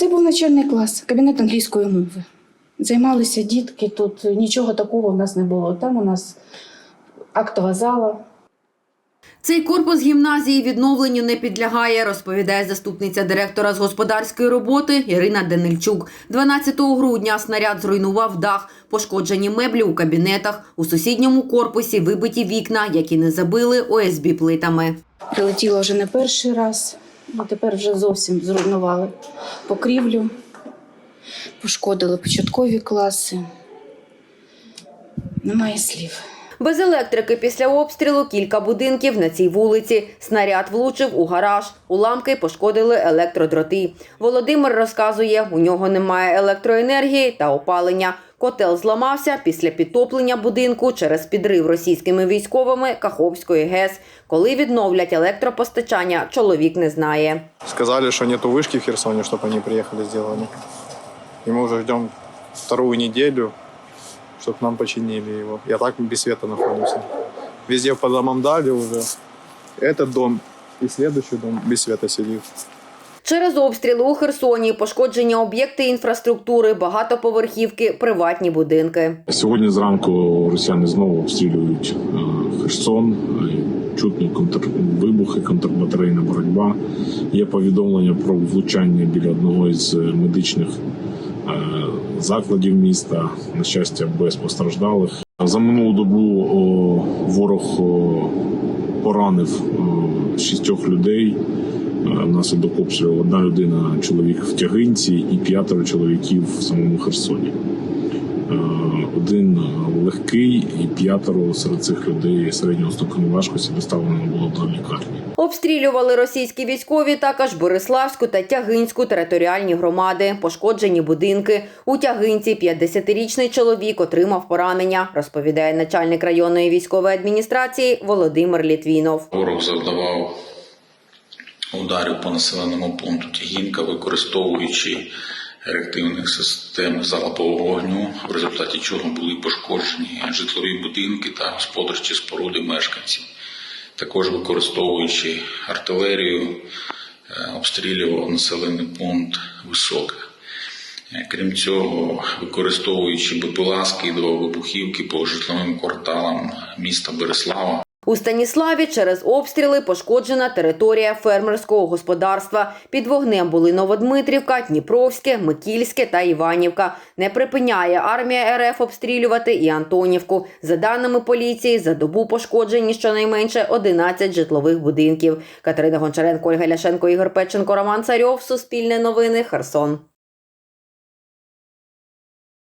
Це був начальний клас, кабінет англійської мови. Займалися дітки, тут нічого такого в нас не було. Там у нас актова зала. Цей корпус гімназії відновленню не підлягає, розповідає заступниця директора з господарської роботи Ірина Денильчук. 12 грудня снаряд зруйнував дах, пошкоджені меблі у кабінетах. У сусідньому корпусі вибиті вікна, які не забили ОСБ плитами. Прилетіло вже не перший раз, а тепер вже зовсім зруйнували покрівлю, пошкодили початкові класи. Немає слів. Без електрики після обстрілу кілька будинків на цій вулиці. Снаряд влучив у гараж. Уламки пошкодили електродроти. Володимир розказує, у нього немає електроенергії та опалення. Котел зламався після підтоплення будинку через підрив російськими військовими Каховської ГЕС. Коли відновлять електропостачання, чоловік не знає. Сказали, что нету вышки в Херсоне, чтобы они приехали, сделали. И мы уже ждем вторую неделю, чтобы нам починили его. Я так без света находимся. Везде по домам дали уже. Этот дом и следующий дом без света сидит. Через обстріли у Херсоні пошкоджені об'єкти інфраструктури, багатоповерхівки, приватні будинки. Сьогодні зранку росіяни знову обстрілюють е, Херсон. Е, Чутні контрвибухи, контрбатарейна боротьба. Є повідомлення про влучання біля одного із медичних е, закладів міста. На щастя, без постраждалих. За минулу добу ворог поранив шістьох людей. Е, Внаслідок обстрілу одна людина, чоловік в тягинці, і п'ятеро чоловіків в самому Херсоні. Е, Один легкий і п'ятеро серед цих людей середнього ступеню важкості доставлено було до лікарні. Обстрілювали російські військові також Бориславську та Тягинську територіальні громади, пошкоджені будинки. У Тягинці 50-річний чоловік отримав поранення, розповідає начальник районної військової адміністрації Володимир Літвінов. Ворог завдавав ударів по населеному пункту Тягінка, використовуючи реактивних систем залпового вогню, в результаті чого були пошкоджені житлові будинки та господарчі споруди мешканців. Також використовуючи артилерію, е, обстрілював населений пункт Високе. Е, Крім цього, використовуючи БПЛА, скидував вибухівки по житловим кварталам міста Береслава. У Станіславі через обстріли пошкоджена територія фермерського господарства. Під вогнем були Новодмитрівка, Дніпровське, Микільське та Іванівка. Не припиняє армія РФ обстрілювати і Антонівку. За даними поліції, за добу пошкоджені щонайменше 11 житлових будинків. Катерина Гончаренко, Ольга Ляшенко, Ігор Печенко, Роман Царьов. Суспільне новини. Херсон.